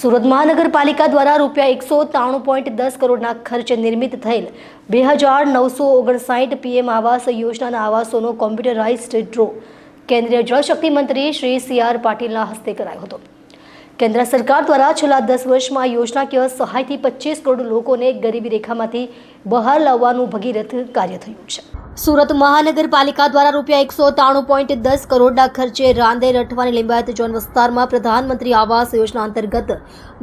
સુરત મહાનગરપાલિકા દ્વારા રૂપિયા એકસો ત્રાણું પોઈન્ટ દસ કરોડના ખર્ચે નિર્મિત થયેલ બે હજાર નવસો ઓગણસાઠ પીએમ આવાસ યોજનાના આવાસોનો કોમ્પ્યુટરાઇઝડ ડ્રો કેન્દ્રીય જળશક્તિ મંત્રી શ્રી સી આર પાટીલના હસ્તે કરાયો હતો. કેન્દ્ર સરકાર દ્વારા છેલ્લા દસ વર્ષમાં યોજનાકીય સહાયથી પચીસ કરોડ લોકોને ગરીબી રેખામાંથી બહાર લાવવાનું ભગીરથ કાર્ય થયું છે. સુરત મહાનગરપાલિકા દ્વારા રૂપિયા એકસો ત્રાણું પોઈન્ટ દસ કરોડના ખર્ચે રાંદેર, અઠવાની લિંબાયત ઝોન વિસ્તારમાં પ્રધાનમંત્રી આવાસ યોજના અંતર્ગત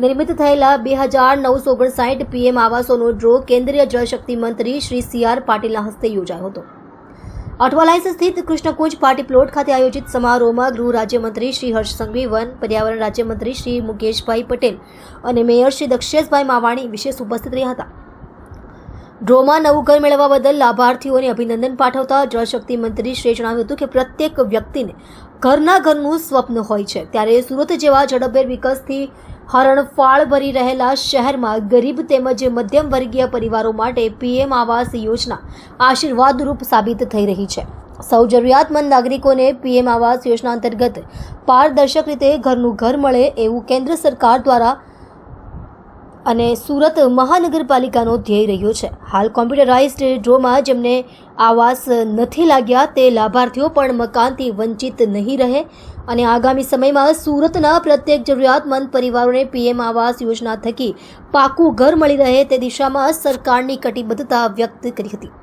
નિર્મિત થયેલા બે હજાર નવસો ઓગણસાઠ પીએમ આવાસોનો ડ્રો કેન્દ્રીય જળશક્તિ મંત્રી શ્રી સી આર પાટીલના હસ્તે યોજાયો હતો. અઠવાલાઇન્સ સ્થિત કૃષ્ણકુંજ પાર્ટી પ્લોટ ખાતે આયોજિત સમારોહમાં ગૃહ રાજ્યમંત્રી શ્રી હર્ષ સંઘવી, વન પર્યાવરણ રાજ્યમંત્રી શ્રી મુકેશભાઈ પટેલ અને મેયર શ્રી દક્ષેશભાઈ માવાણી વિશેષ ઉપસ્થિત રહ્યા હતા. ડ્રોમાં નવું ઘર મેળવવા બદલ લાભાર્થીઓને અભિનંદન પાઠવતા જળશક્તિ મંત્રી જણાવ્યું હતું કે પ્રત્યેક વ્યક્તિને ઘરના ઘરનું સ્વપ્ન હોય છે. ત્યારે સુરત જેવા ઝડપભેર વિકાસથી હરણફાળ ભરી રહેલા શહેરમાં ગરીબ તેમજ મધ્યમ વર્ગીય પરિવારો માટે પીએમ આવાસ યોજના આશીર્વાદરૂપ સાબિત થઈ રહી છે. સૌ જરૂરિયાતમંદ નાગરિકોને પીએમ આવાસ યોજના અંતર્ગત પારદર્શક રીતે ઘરનું ઘર મળે એવું કેન્દ્ર સરકાર દ્વારા અને સુરત મહાનગરપાલિકાનો ધ્યેય રહ્યો છે. હાલ કોમ્પ્યુટરાઇઝ્ડ ડ્રોમાં જેમને આવાસ નથી લાગ્યા તે લાભાર્થીઓ પણ મકાનથી વંચિત નહીં રહે અને આગામી સમયમાં સુરતના પ્રત્યેક જરૂરિયાતમંદ પરિવારોને પીએમ આવાસ યોજના થકી પાકું ઘર મળી રહે તે દિશામાં સરકારની કટિબદ્ધતા વ્યક્ત કરી હતી.